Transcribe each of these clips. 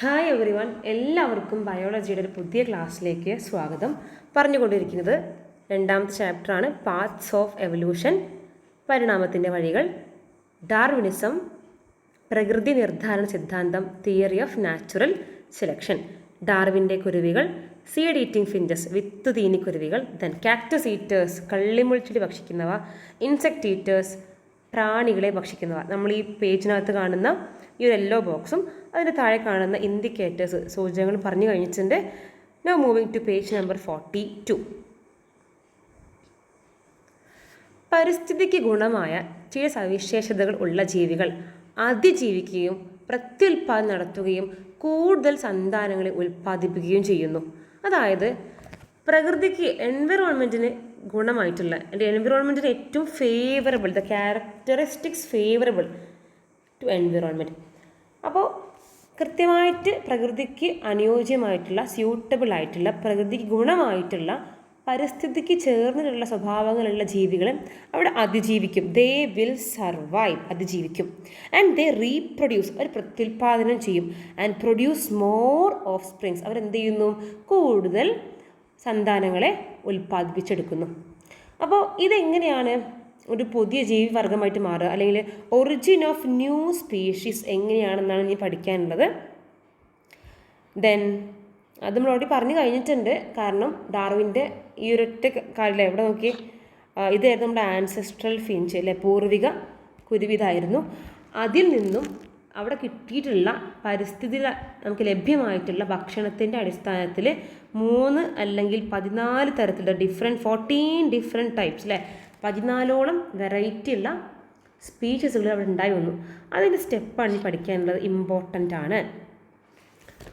Hi every one എല്ലാവർക്കും ബയോളജിയുടെ ഒരു പുതിയ ക്ലാസ്സിലേക്ക് സ്വാഗതം. പറഞ്ഞുകൊണ്ടിരിക്കുന്നത് രണ്ടാമത്തെ ചാപ്റ്ററാണ് പാത്സ് ഓഫ് എവല്യൂഷൻ പരിണാമത്തിന്റെ വഴികൾ. ഡാർവിനിസം പ്രകൃതി നിർദ്ധാരണ സിദ്ധാന്തം തിയറി ഓഫ് നാച്ചുറൽ സെലക്ഷൻ ഡാർവിന്റെ കുരുവികൾ സീഡ് ഈറ്റിംഗ് ഫിഞ്ചസ് വിത്ത് തീനി കുരുവികൾ ദെൻ കാക്ടസ് ഈറ്റേഴ്സ് കള്ളിമുൾച്ചെടി ഭക്ഷിക്കുന്നവ ഇൻസെക്ട് ഈറ്റേഴ്സ് പ്രാണികളെ ഭക്ഷിക്കുന്നവ. നമ്മൾ ഈ പേജിനകത്ത് കാണുന്ന ഈ ഒരു യെല്ലോ ബോക്സും അതിന്റെ താഴെ കാണുന്ന ഇൻഡിക്കേറ്റേഴ്സ് സൂചനകൾ പറഞ്ഞു കഴിഞ്ഞിട്ടുണ്ട്. Now moving to page number forty two പരിസ്ഥിതിക്ക് ഗുണമായ ചില സവിശേഷതകൾ ഉള്ള ജീവികൾ അതിജീവിക്കുകയും പ്രത്യുൽപാദനം നടത്തുകയും കൂടുതൽ സന്താനങ്ങളെ ഉൽപ്പാദിപ്പിക്കുകയും ചെയ്യുന്നു. അതായത് പ്രകൃതിക്ക് എൻവിറോൺമെന്റിന് ഗുണമായിട്ടുള്ള എന്റെ എൻവിറോൺമെന്റിന് ഏറ്റവും favourable the characteristics favourable to environment അപ്പോൾ കൃത്യമായിട്ട് പ്രകൃതിക്ക് അനുയോജ്യമായിട്ടുള്ള സ്യൂട്ടബിൾ ആയിട്ടുള്ള പ്രകൃതിക്ക് ഗുണമായിട്ടുള്ള പരിസ്ഥിതിക്ക് ചേർന്നിട്ടുള്ള സ്വഭാവങ്ങളുള്ള ജീവികൾ അവിടെ അതിജീവിക്കും. ദേ വിൽ സർവൈവ് അതിജീവിക്കും. ആൻഡ് ദേ റീപ്രൊഡ്യൂസ് അവർ പ്രത്യുൽപാദനം ചെയ്യും. And produce more offsprings അവരെന്ത് ചെയ്യുന്നു? കൂടുതൽ സന്താനങ്ങളെ ഉൽപ്പാദിപ്പിച്ചെടുക്കുന്നു. അപ്പോൾ ഇതെങ്ങനെയാണ് ഒരു പുതിയ ജീവിവർഗമായിട്ട് മാറുക? അല്ലെങ്കിൽ ഒറിജിൻ ഓഫ് ന്യൂ സ്പീഷീസ് എങ്ങനെയാണെന്നാണ് ഇനി പഠിക്കാനുള്ളത്. ദെൻ അത് നമ്മൾ ഓൾറെഡി പറഞ്ഞു കഴിഞ്ഞിട്ടുണ്ട്. കാരണം ഡാർവിന്റെ ഈ ഒരൊറ്റ കാലിൽ എവിടെ നോക്കി? ഇതായിരുന്നു നമ്മുടെ ആൻസെസ്ട്രൽ ഫിഞ്ച് അല്ലെ? പൂർവിക കുരുവിതായിരുന്നു. അതിൽ നിന്നും അവിടെ കിട്ടിയിട്ടുള്ള പരിസ്ഥിതി നമുക്ക് ലഭ്യമായിട്ടുള്ള ഭക്ഷണത്തിന്റെ അടിസ്ഥാനത്തിൽ മൂന്ന് അല്ലെങ്കിൽ പതിനാല് തരത്തിലുള്ള ഡിഫറെന്റ് ഫോർട്ടീൻ ഡിഫറെന്റ് ടൈപ്സ് അല്ലേ പതിനാലോളം വെറൈറ്റി ഉള്ള സ്പീഷസുകൾ അവിടെ ഉണ്ടായി വന്നു. അതിന്റെ സ്റ്റെപ്പാണ് പഠിക്കാനുള്ളത് ഇമ്പോർട്ടന്റ് ആണ്.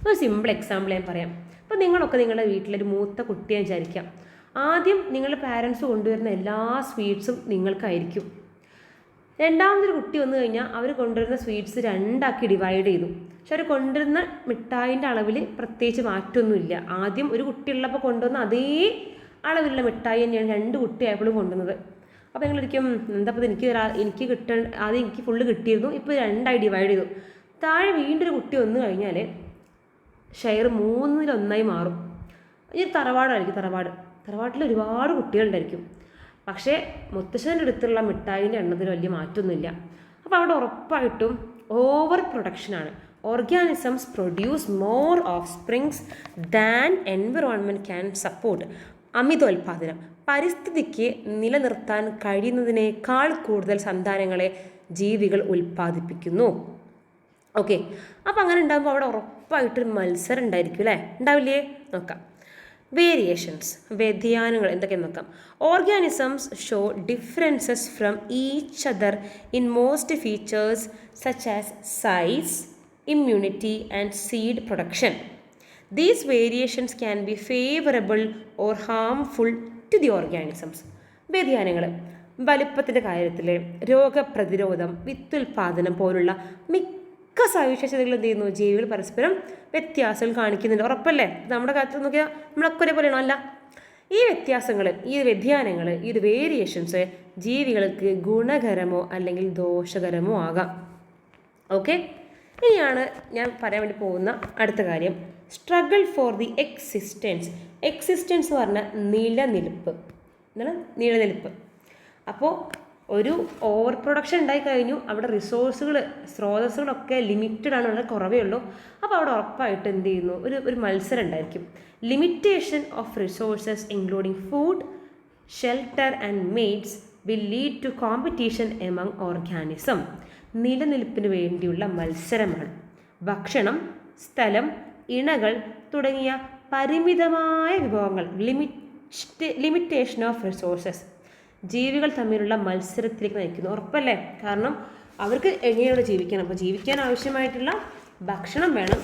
ഒരു സിമ്പിൾ എക്സാമ്പിൾ ഞാൻ പറയാം. അപ്പോൾ നിങ്ങളൊക്കെ നിങ്ങളുടെ വീട്ടിലൊരു മൂത്ത കുട്ടിയെ വിചാരിക്കാം ആദ്യം നിങ്ങളുടെ പാരൻസ് കൊണ്ടുവരുന്ന എല്ലാ സ്വീറ്റ്സും നിങ്ങൾക്കായിരിക്കും. രണ്ടാമതൊരു കുട്ടി വന്നു കഴിഞ്ഞാൽ അവർ കൊണ്ടുവരുന്ന സ്വീറ്റ്സ് രണ്ടാക്കി ഡിവൈഡ് ചെയ്തു. പക്ഷെ അവർ കൊണ്ടുവരുന്ന മിഠായിന്റെ അളവിൽ പ്രത്യേകിച്ച് മാറ്റമൊന്നുമില്ല. ആദ്യം ഒരു കുട്ടിയുള്ളപ്പോൾ കൊണ്ടുവന്ന അതേ അളവിലുള്ള മിഠായി തന്നെയാണ് രണ്ട് കുട്ടിയായപ്പോഴും കൊണ്ടുവന്നത്. അപ്പോൾ നിങ്ങളൊരിക്കും എന്താ അപ്പോൾ എനിക്ക് എനിക്ക് കിട്ട ആദ്യം എനിക്ക് ഫുള്ള് കിട്ടിയിരുന്നു ഇപ്പോൾ രണ്ടായി ഡിവൈഡ് ചെയ്തു. താഴെ വീണ്ടൊരു കുട്ടി വന്നു കഴിഞ്ഞാൽ ഷെയർ മൂന്നിലൊന്നായി മാറും. ഈ തറവാടായിരിക്കും തറവാട്. തറവാട്ടിൽ ഒരുപാട് കുട്ടികളുണ്ടായിരിക്കും. പക്ഷേ മുത്തശ്ശന്റെ അടുത്തുള്ള മിഠായിന്റെ എണ്ണത്തിൽ വലിയ മാറ്റമൊന്നുമില്ല. അപ്പോൾ അവിടെ ഉറപ്പായിട്ടും over പ്രൊഡക്ഷനാണ് organisms produce more offsprings than environment can support അമിതോൽപാദനം. പരിസ്ഥിതിക്ക് നിലനിർത്താൻ കഴിയുന്നതിനേക്കാൾ കൂടുതൽ സന്താനങ്ങളെ ജീവികൾ ഉൽപ്പാദിപ്പിക്കുന്നു ഓക്കെ അപ്പോൾ അങ്ങനെ ഉണ്ടാകുമ്പോൾ അവിടെ ഉറപ്പായിട്ടൊരു മത്സരം ഉണ്ടായിരിക്കും അല്ലേ? ഉണ്ടാവില്ലേ? നോക്കാം. വേരിയേഷൻസ് വ്യതിയാനങ്ങൾ എന്തൊക്കെയെന്ന് നോക്കാം. Organisms show differences from each other in most features such as size immunity and seed production these variations can be favourable or harmful to the organisms വ്യതിയാനങ്ങൾ. വലിപ്പത്തിന്റെ കാര്യത്തിൽ രോഗപ്രതിരോധം വിത്തുൽപാദനം പോലുള്ള മിക്ക സവിശേഷതകൾ എന്ത് ചെയ്യുന്നു? ജീവികൾ പരസ്പരം വ്യത്യാസങ്ങൾ കാണിക്കുന്നുണ്ട്. ഉറപ്പല്ലേ? നമ്മുടെ കാര്യത്തിൽ നോക്കിയാൽ നമ്മളൊക്കെ ഒരേപോലെയാണോ? അല്ല. ഈ വ്യത്യാസങ്ങൾ ഈ വ്യതിയാനങ്ങൾ ഈ ഒരു വേരിയേഷൻസ് ജീവികൾക്ക് ഗുണകരമോ അല്ലെങ്കിൽ ദോഷകരമോ ആകാം. ഓക്കെ? ഇനിയാണ് ഞാൻ പറയാൻ വേണ്ടി പോകുന്ന അടുത്ത കാര്യം. Struggle for the existence existence പറഞ്ഞാൽ നിലനിൽപ്പ്. എന്താണ്? നിലനിൽപ്പ്. അപ്പോൾ ഒരു ഓവർ പ്രൊഡക്ഷൻ ഉണ്ടായി കഴിഞ്ഞു. അവിടെ റിസോഴ്സുകൾ സ്രോതസ്സുകളൊക്കെ ലിമിറ്റഡ് ആണ്. വളരെ കുറവേ ഉള്ളൂ. അപ്പോൾ അവിടെ ഉറപ്പായിട്ട് എന്ത് ചെയ്യുന്നു? ഒരു ഒരു മത്സരം ഉണ്ടായിരിക്കും. Limitation of resources including food shelter and mates will lead to competition among organism നിലനിൽപ്പിന് വേണ്ടിയുള്ള മത്സരമാണ്. ഭക്ഷണം സ്ഥലം ഇണകൾ തുടങ്ങിയ പരിമിതമായ വിഭവങ്ങൾ. ലിമിറ്റ് ലിമിറ്റേഷൻ ഓഫ് റിസോഴ്സസ് ജീവികൾ തമ്മിലുള്ള മത്സരത്തിലേക്ക് നയിക്കുന്നു. ഉറപ്പല്ലേ? കാരണം അവർക്ക് എങ്ങനെയാണ് ജീവിക്കണം അപ്പോൾ ജീവിക്കാൻ ആവശ്യമായിട്ടുള്ള ഭക്ഷണം വേണം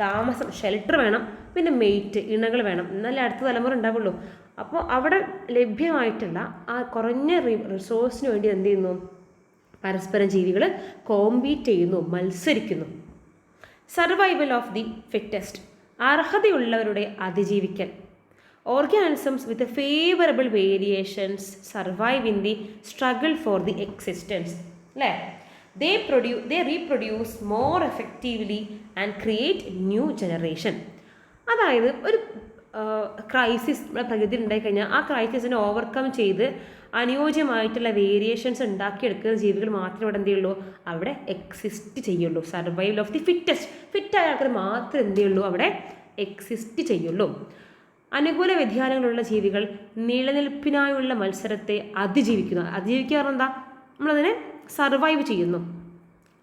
താമസം ഷെൽട്ടർ വേണം പിന്നെ മെയ്റ്റ് ഇണകൾ വേണം. എന്നാലേ അടുത്ത തലമുറ ഉണ്ടാവുള്ളൂ. അപ്പോൾ അവിടെ ലഭ്യമായിട്ടുള്ള ആ കുറഞ്ഞ റിസോഴ്സിന് വേണ്ടി എന്ത് ചെയ്യുന്നു? പരസ്പരം ജീവികൾ കോമ്പീറ്റ് ചെയ്യുന്നു മത്സരിക്കുന്നു. സർവൈവൽ ഓഫ് ദി ഫിറ്റസ്റ്റ് അർഹതയുള്ളവരുടെ അതിജീവിക്കൽ. Organisms with favourable variations survive in the struggle for the existence അല്ലേ they produce they reproduce more effectively and create new generation അതായത് ഒരു ക്രൈസിസ് നമ്മുടെ പ്രകൃതി ഉണ്ടായിക്കഴിഞ്ഞാൽ ആ ക്രൈസിസിനെ ഓവർകം ചെയ്ത് അനുയോജ്യമായിട്ടുള്ള വേരിയേഷൻസ് ഉണ്ടാക്കിയെടുക്കുന്ന ജീവികൾ മാത്രമേ ഇവിടെ എന്ത് ചെയ്യുള്ളൂ അവിടെ എക്സിസ്റ്റ് ചെയ്യുള്ളൂ. സർവൈവൽ ഓഫ് ദി ഫിറ്റസ്റ്റ് ഫിറ്റായ ആൾക്കാർ മാത്രമേ എന്ത് ചെയ്യുള്ളൂ അവിടെ എക്സിസ്റ്റ് ചെയ്യുള്ളൂ. അനുകൂല വ്യതിയാനങ്ങളുള്ള ജീവികൾ നിലനിൽപ്പിനായുള്ള മത്സരത്തെ അതിജീവിക്കുന്നു. അതിജീവിക്കുക എന്താ നമ്മളതിനെ സർവൈവ് ചെയ്യുന്നു.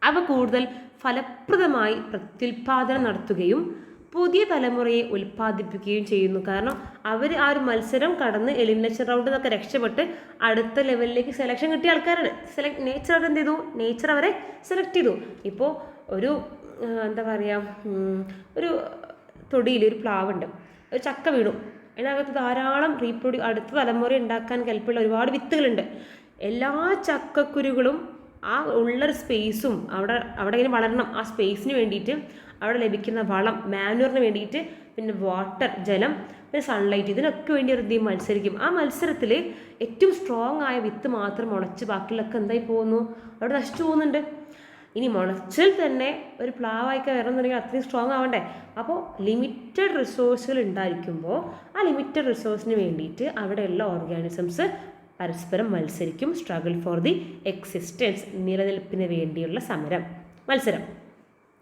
അവ കൂടുതൽ ഫലപ്രദമായി പ്രത്യുൽപാദനം നടത്തുകയും പുതിയ തലമുറയെ ഉൽപ്പാദിപ്പിക്കുകയും ചെയ്യുന്നു. കാരണം അവർ ആ ഒരു മത്സരം കടന്ന് എലിമിനേഷൻ റൗണ്ടിൽ നിന്നൊക്കെ രക്ഷപ്പെട്ട് അടുത്ത ലെവലിലേക്ക് സെലക്ഷൻ കിട്ടിയ ആൾക്കാരാണ്. സെലക്ട് നേച്ചർ അവർ എന്ത് ചെയ്തു? നേച്ചർ അവരെ സെലക്ട് ചെയ്തു. ഇപ്പോൾ ഒരു എന്താ പറയുക ഒരു തൊടിയിൽ ഒരു പ്ലാവുണ്ട്. ഒരു ചക്ക വീണു. അതിനകത്ത് ധാരാളം റീപ്രൊഡ്യൂ അടുത്ത തലമുറ ഉണ്ടാക്കാൻ കൽപ്പുള്ള ഒരുപാട് വിത്തുകളുണ്ട്. എല്ലാ ചക്കക്കുരുകളും ആ ഉള്ളൊരു സ്പേസും അവിടെ അവിടെ ഇങ്ങനെ വളരണം. ആ സ്പേസിന് വേണ്ടിയിട്ട് അവിടെ ലഭിക്കുന്ന വളം മാനുവറിന് വേണ്ടിയിട്ട് പിന്നെ വാട്ടർ ജലം പിന്നെ സൺലൈറ്റ് ഇതിനൊക്കെ വേണ്ടി ഒരു ടീം മത്സരിക്കും. ആ മത്സരത്തിൽ ഏറ്റവും സ്ട്രോങ് ആയ വിത്ത് മാത്രം ഉണച്ച് ബാക്കിയുള്ളൊക്കെ എന്തായി പോകുന്നു? അവിടെ നശിച്ചു പോകുന്നുണ്ട്. ഇനി മുളച്ചിൽ തന്നെ ഒരു പ്ലാവായിക്കാൻ വരണമെന്നുണ്ടെങ്കിൽ അത്രയും സ്ട്രോങ് ആവണ്ടേ? അപ്പോൾ ലിമിറ്റഡ് റിസോഴ്സുകൾ ഉണ്ടായിരിക്കുമ്പോൾ ആ ലിമിറ്റഡ് റിസോഴ്സിന് വേണ്ടിയിട്ട് അവിടെയുള്ള ഓർഗാനിസംസ് പരസ്പരം മത്സരിക്കും. സ്ട്രഗിൾ ഫോർ ദി എക്സിസ്റ്റൻസ് നിലനിൽപ്പിന് വേണ്ടിയുള്ള സമരം. മത്സരം.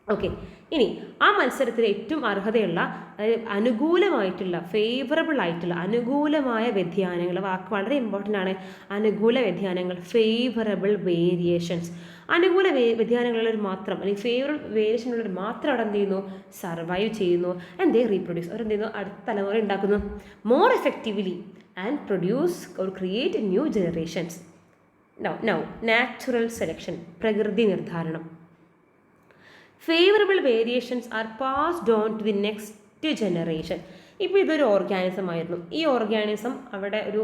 ഓക്കെ ഇനി ആ മത്സരത്തിൽ ഏറ്റവും അർഹതയുള്ള അതായത് അനുകൂലമായിട്ടുള്ള ഫേവറബിൾ ആയിട്ടുള്ള അനുകൂലമായ വ്യതിയാനങ്ങൾ വാക്ക് വളരെ ഇമ്പോർട്ടന്റ് ആണ്. അനുകൂല വ്യതിയാനങ്ങൾ ഫേവറബിൾ വേരിയേഷൻസ് അനുകൂല വ്യതിയാനങ്ങളുള്ളവർ മാത്രം അല്ലെങ്കിൽ ഫേവറബിൾ വേരിയേഷൻ ഉള്ളവർ മാത്രം അവിടെ എന്ത് ചെയ്യുന്നു സർവൈവ് ചെയ്യുന്നു. ആൻഡ് ദേ റീപ്രൊഡ്യൂസ് അവർ ചെയ്യുന്നു അടുത്ത തലമുറ ഉണ്ടാക്കുന്നു. More effectively and produce or create new generations now now natural selection പ്രകൃതി നിർദ്ധാരണം. Favourable variations are passed on to the next generation ഇപ്പോൾ ഇതൊരു ഓർഗാനിസം ആയിരുന്നു. ഈ ഓർഗാനിസം അവിടെ ഒരു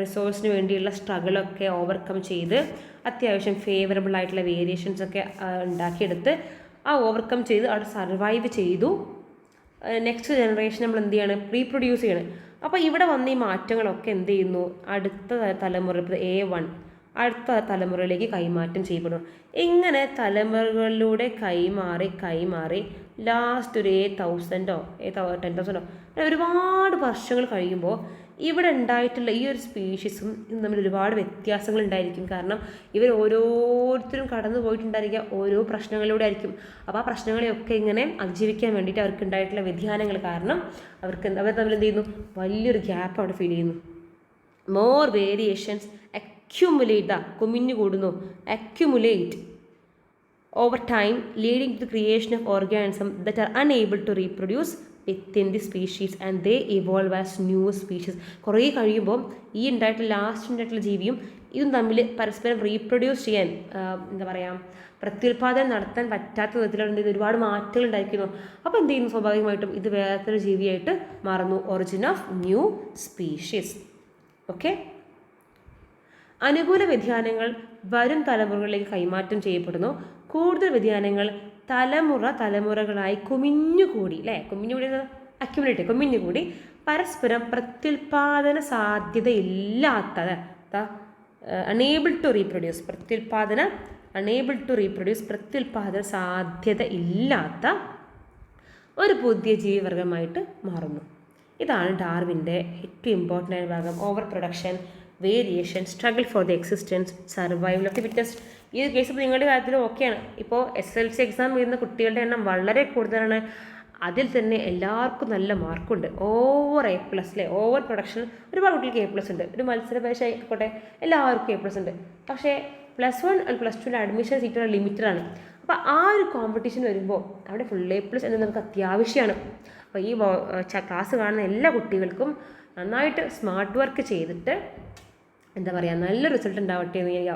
റിസോഴ്സിന് വേണ്ടിയുള്ള സ്ട്രഗിളൊക്കെ ഓവർകം ചെയ്ത് അത്യാവശ്യം ഫേവറബിൾ ആയിട്ടുള്ള വേരിയേഷൻസ് ഒക്കെ ഉണ്ടാക്കിയെടുത്ത് ആ ഓവർകം ചെയ്ത് അവിടെ സർവൈവ് ചെയ്തു. നെക്സ്റ്റ് ജനറേഷൻ നമ്മൾ എന്ത് ചെയ്യാണ്? റീപ്രൊഡ്യൂസ് ചെയ്യണം. അപ്പോൾ ഇവിടെ വന്ന ഈ മാറ്റങ്ങളൊക്കെ എന്ത് ചെയ്യുന്നു? അടുത്ത തലമുറ എ വൺ അടുത്ത തലമുറയിലേക്ക് കൈമാറ്റം ചെയ്യപ്പെടും ഇങ്ങനെ തലമുറകളിലൂടെ കൈമാറി കൈമാറി ലാസ്റ്റ് ഒരു എയ്റ്റ് തൗസൻഡോ ടെൻ തൗസൻഡോ ഒരുപാട് വർഷങ്ങൾ കഴിയുമ്പോൾ ഇവിടെ ഉണ്ടായിട്ടുള്ള ഈ ഒരു സ്പീഷീസും തമ്മിൽ ഒരുപാട് വ്യത്യാസങ്ങൾ ഉണ്ടായിരിക്കും. കാരണം ഇവർ ഓരോരുത്തരും കടന്നു പോയിട്ടുണ്ടായിരിക്കുക ഓരോ പ്രശ്നങ്ങളിലൂടെ ആയിരിക്കും. അപ്പോൾ ആ പ്രശ്നങ്ങളെയൊക്കെ ഇങ്ങനെ അതിജീവിക്കാൻ വേണ്ടിയിട്ട് അവർക്ക് ഉണ്ടായിട്ടുള്ള വ്യതിയാനങ്ങൾ കാരണം അവർക്ക് അവർ തമ്മിൽ എന്ത് ചെയ്യുന്നു? വലിയൊരു ഗ്യാപ്പ് അവിടെ ഫീൽ ചെയ്യുന്നു. മോർ വേരിയേഷൻസ് അക്യുമുലേറ്റ് ദ കുമിഞ്ഞു കൂടുന്നു. Accumulate over time leading to the creation of organisms that are unable to reproduce within the species and they evolve as new species കുറേ കഴിയുമ്പോൾ ഈ ഉണ്ടായിട്ടുള്ള ലാസ്റ്റ് ഉണ്ടായിട്ടുള്ള ജീവിയും ഇതും തമ്മിൽ പരസ്പരം റീപ്രൊഡ്യൂസ് ചെയ്യാൻ എന്താ പറയുക പ്രത്യുൽപാദനം നടത്താൻ പറ്റാത്ത ഇത് ഒരുപാട് മാറ്റങ്ങൾ ഉണ്ടായിരിക്കുന്നു. അപ്പോൾ എന്ത് ചെയ്യുന്നു? സ്വാഭാവികമായിട്ടും ഇത് വേറൊരു ജീവിയായിട്ട് മാറുന്നു. Origin of new species okay അനുകൂല വ്യതിയാനങ്ങൾ വരും തലമുറകളിലേക്ക് കൈമാറ്റം ചെയ്യപ്പെടുന്നു. കൂടുതൽ വ്യതിയാനങ്ങൾ തലമുറ തലമുറകളായി കുമിഞ്ഞുകൂടി അല്ലേ? കുമിഞ്ഞുകൂടി അക്യുമുലേറ്റ് കുമിഞ്ഞുകൂടി പരസ്പരം പ്രത്യുൽപാദന സാധ്യതയില്ലാത്തത്. അണേബിൾ ടു റീപ്രൊഡ്യൂസ് പ്രത്യുൽപാദന അണേബിൾ ടു റീപ്രൊഡ്യൂസ് പ്രത്യുൽപാദന സാധ്യത ഇല്ലാത്ത ഒരു പുതിയ ജീവിവർഗമായിട്ട് മാറുന്നു. ഇതാണ് ഡാർവിന്റെ ഏറ്റവും ഇമ്പോർട്ടന്റ് ആയ ഭാഗം. Over production variation struggle for the existence survival of the fittest ഈ കേസ് ഇപ്പോൾ നിങ്ങളുടെ കാര്യത്തിൽ ഓക്കെയാണ് ഇപ്പോൾ എസ് എൽ സി എക്സാം എഴുതുന്ന കുട്ടികളുടെ എണ്ണം വളരെ കൂടുതലാണ്. അതിൽ തന്നെ എല്ലാവർക്കും നല്ല മാർക്കുണ്ട് ഓവർ എ പ്ലസ് അല്ലേ ഓവർ പ്രൊഡക്ഷൻ ഒരുപാട് കുട്ടികൾക്ക് എ പ്ലസ് ഉണ്ട്. ഒരു മത്സര പരീക്ഷ ആയിക്കോട്ടെ എല്ലാവർക്കും എ പ്ലസ് ഉണ്ട്. പക്ഷേ പ്ലസ് വൺ പ്ലസ് ടുവിന്റെ അഡ്മിഷൻ സീറ്റുകൾ ലിമിറ്റഡ് ആണ് അപ്പോൾ ആ ഒരു കോമ്പറ്റീഷൻ വരുമ്പോൾ അവിടെ ഫുൾ എ പ്ലസ് എന്ന് നമുക്ക് അത്യാവശ്യമാണ് അപ്പോൾ ഈ ക്ലാസ് കാണുന്ന എല്ലാ കുട്ടികൾക്കും നന്നായിട്ട് സ്മാർട്ട് വർക്ക് ചെയ്തിട്ട് എന്താ പറയുക നല്ല റിസൾട്ട് ഉണ്ടാവട്ടെ എന്ന് ഞാൻ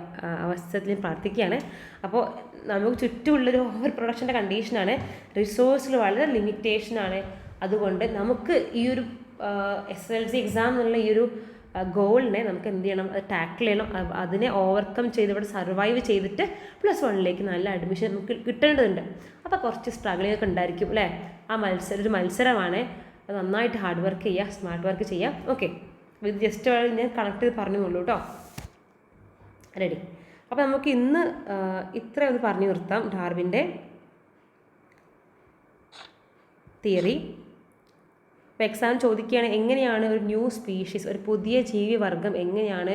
അവസരത്തിൽ പ്രാർത്ഥിക്കുകയാണ്. അപ്പോൾ നമുക്ക് ചുറ്റുമുള്ളൊരു ഓവർ പ്രൊഡക്ഷന്റെ കണ്ടീഷനാണ് റിസോഴ്സിൽ വളരെ ലിമിറ്റേഷനാണ് അതുകൊണ്ട് നമുക്ക് ഈ ഒരു എസ് എൽ സി എക്സാം എന്നുള്ള ഈ ഒരു ഗോളിനെ നമുക്ക് എന്ത് ചെയ്യണം അത് ടാക്കിൾ ചെയ്യണം. അതിനെ ഓവർകം ചെയ്ത് ഇവിടെ സർവൈവ് ചെയ്തിട്ട് പ്ലസ് വണ്ണിലേക്ക് നല്ല അഡ്മിഷൻ നമുക്ക് കിട്ടേണ്ടതുണ്ട്. അപ്പോൾ കുറച്ച് സ്ട്രഗിളിംഗ് ഒക്കെ ഉണ്ടായിരിക്കും അല്ലേ? ആ മത്സരം ഒരു മത്സരമാണ്. നന്നായിട്ട് ഹാർഡ് വർക്ക് ചെയ്യുക സ്മാർട്ട് വർക്ക് ചെയ്യുക. ഓക്കെ ഇത് ജസ്റ്റ് ഞാൻ കണക്ട് ചെയ്ത് പറഞ്ഞു പറഞ്ഞുള്ളൂ കേട്ടോ റെഡി അപ്പോൾ നമുക്ക് ഇന്ന് ഇത്ര ഒന്ന് പറഞ്ഞു നിർത്താം ഡാർവിന്റെ തിയറി. ഇപ്പോൾ എക്സാം ചോദിക്കുകയാണ് എങ്ങനെയാണ് ഒരു ന്യൂ സ്പീഷീസ് ഒരു പുതിയ ജീവിവർഗം എങ്ങനെയാണ്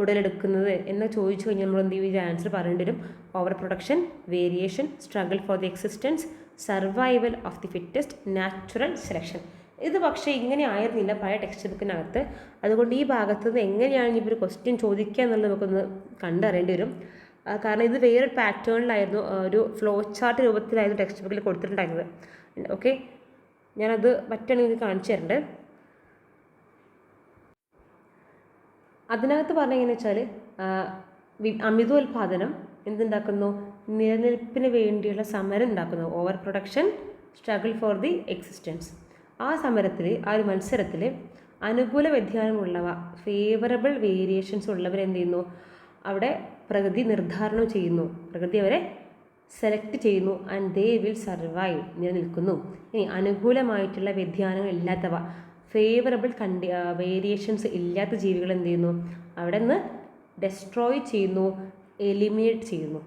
ഉടലെടുക്കുന്നത് എന്ന് ചോദിച്ചു കഴിഞ്ഞാൽ നമ്മൾ എന്ത് ചെയ്യും? ആൻസർ പറയേണ്ടി വരും. Over production variation struggle for the existence survival of the fittest natural selection ഇത് പക്ഷേ ഇങ്ങനെ ആയിരുന്നില്ല പഴയ ടെക്സ്റ്റ് ബുക്കിനകത്ത് അതുകൊണ്ട് ഈ ഭാഗത്തു നിന്ന് എങ്ങനെയാണ് ഒരു ക്വസ്റ്റ്യൻ ചോദിക്കുക എന്നുള്ളത് നമുക്കൊന്ന് കണ്ടറിയേണ്ടി വരും. കാരണം ഇത് വേറൊരു പാറ്റേണിലായിരുന്നു ഒരു ഫ്ലോ ചാർട്ട് രൂപത്തിലായിരുന്നു ടെക്സ്റ്റ് ബുക്കിൽ കൊടുത്തിട്ടുണ്ടായിരുന്നത്. ഓക്കെ ഞാനത് പറ്റുകയാണെങ്കിൽ നിങ്ങൾക്ക് കാണിച്ചു തരണ്ട്. അതിനകത്ത് പറഞ്ഞെങ്ങനെ വെച്ചാൽ അമിതോൽപാദനം എന്തുണ്ടാക്കുന്നു? നിലനിൽപ്പിന് വേണ്ടിയുള്ള സമരം ഉണ്ടാക്കുന്നു. Over production struggle for the existence ആ സമരത്തിൽ ആ ഒരു മത്സരത്തിൽ അനുകൂല വ്യതിയാനമുള്ളവ ഫേവറബിൾ വേരിയേഷൻസ് ഉള്ളവർ എന്ത് ചെയ്യുന്നു അവിടെ പ്രകൃതി നിർദ്ധാരണം ചെയ്യുന്നു. പ്രകൃതി അവരെ സെലക്ട് ചെയ്യുന്നു ആൻഡ് ദേ വിൽ സർവൈവ് നിലനിൽക്കുന്നു. ഇനി അനുകൂലമായിട്ടുള്ള വ്യതിയാനങ്ങൾ ഇല്ലാത്തവ ഫേവറബിൾ കണ്ടി വേരിയേഷൻസ് ഇല്ലാത്ത ജീവികൾ എന്ത് ചെയ്യുന്നു അവിടെ നിന്ന് ഡെസ്ട്രോയ് ചെയ്യുന്നു എലിമിനേറ്റ് ചെയ്യുന്നു.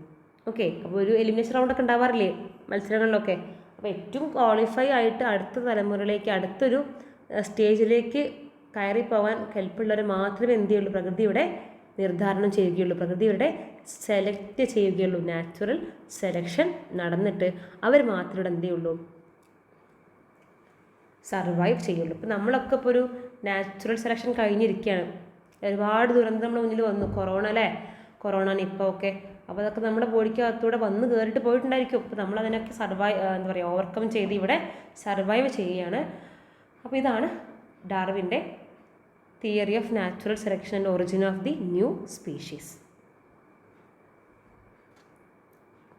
ഓക്കെ അപ്പോൾ ഒരു എലിമിനേഷൻ റൗണ്ടൊക്കെ ഉണ്ടാവാറില്ലേ? മത്സരങ്ങളിലൊക്കെ. അപ്പോൾ ഏറ്റവും ക്വാളിഫൈ ആയിട്ട് അടുത്ത തലമുറയിലേക്ക് അടുത്തൊരു സ്റ്റേജിലേക്ക് കയറി പോകാൻ കെൽപ്പുള്ളവർ മാത്രമേ എന്ത് ചെയ്യുള്ളൂ? പ്രകൃതിയുടെ നിർദ്ധാരണം ചെയ്യുകയുള്ളൂ. പ്രകൃതിയുടെ സെലക്ട് ചെയ്യുകയുള്ളൂ. നാച്ചുറൽ സെലക്ഷൻ നടന്നിട്ട് അവർ മാത്രമേ എന്ത് ചെയ്യുള്ളൂ? സർവൈവ് ചെയ്യുള്ളൂ. ഇപ്പം നമ്മളൊക്കെ ഇപ്പോൾ ഒരു നാച്ചുറൽ സെലക്ഷൻ കഴിഞ്ഞിരിക്കുകയാണ്. ഒരുപാട് ദുരന്തം നമ്മുടെ മുന്നിൽ വന്നു. കൊറോണ അല്ലേ? കൊറോണ നിപ്പ ഒക്കെ അപ്പോൾ അതൊക്കെ നമ്മുടെ ബോഡിക്കകത്തൂടെ വന്ന് കയറിയിട്ട് പോയിട്ടുണ്ടായിരിക്കും. അപ്പോൾ നമ്മൾ അതിനൊക്കെ സർവൈവ് എന്താ പറയുക ഓവർകം ചെയ്ത് ഇവിടെ സർവൈവ് ചെയ്യുകയാണ്. അപ്പോൾ ഇതാണ് ഡാർവിന്റെ theory of natural selection and origin of the new species